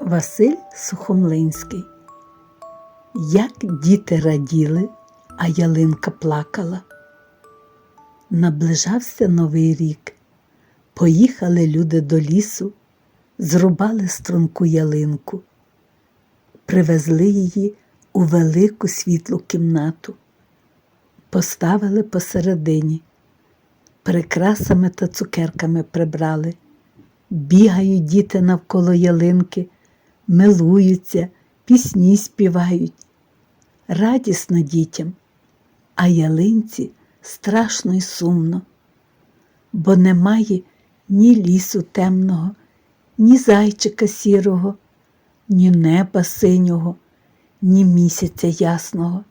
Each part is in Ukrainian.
Василь Сухомлинський. Як діти раділи, а ялинка плакала. Наближався новий рік. Поїхали люди до лісу, зрубали струнку ялинку, привезли її у велику світлу кімнату, поставили посередині, прикрасами та цукерками прибрали. Бігають діти навколо ялинки, милуються, пісні співають. Радісно дітям, а ялинці страшно й сумно, бо немає ні лісу темного, ні зайчика сірого, ні неба синього, ні місяця ясного,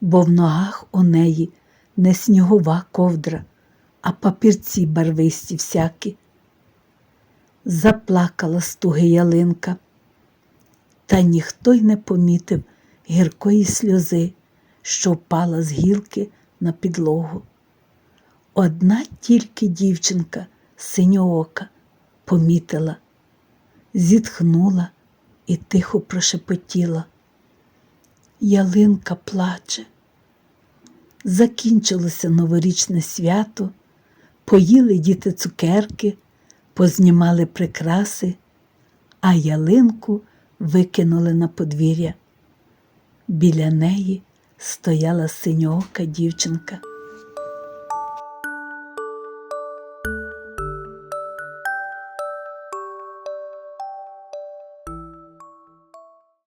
бо в ногах у неї не снігова ковдра, а папірці барвисті всякі. Заплакала стуги ялинка, та ніхто й не помітив гіркої сльози, що впала з гілки на підлогу. Одна тільки дівчинка синьоока помітила, зітхнула і тихо прошепотіла. Ялинка плаче. Закінчилося новорічне свято, поїли діти цукерки, познімали прикраси, а ялинку викинули на подвір'я. Біля неї стояла синьоока дівчинка.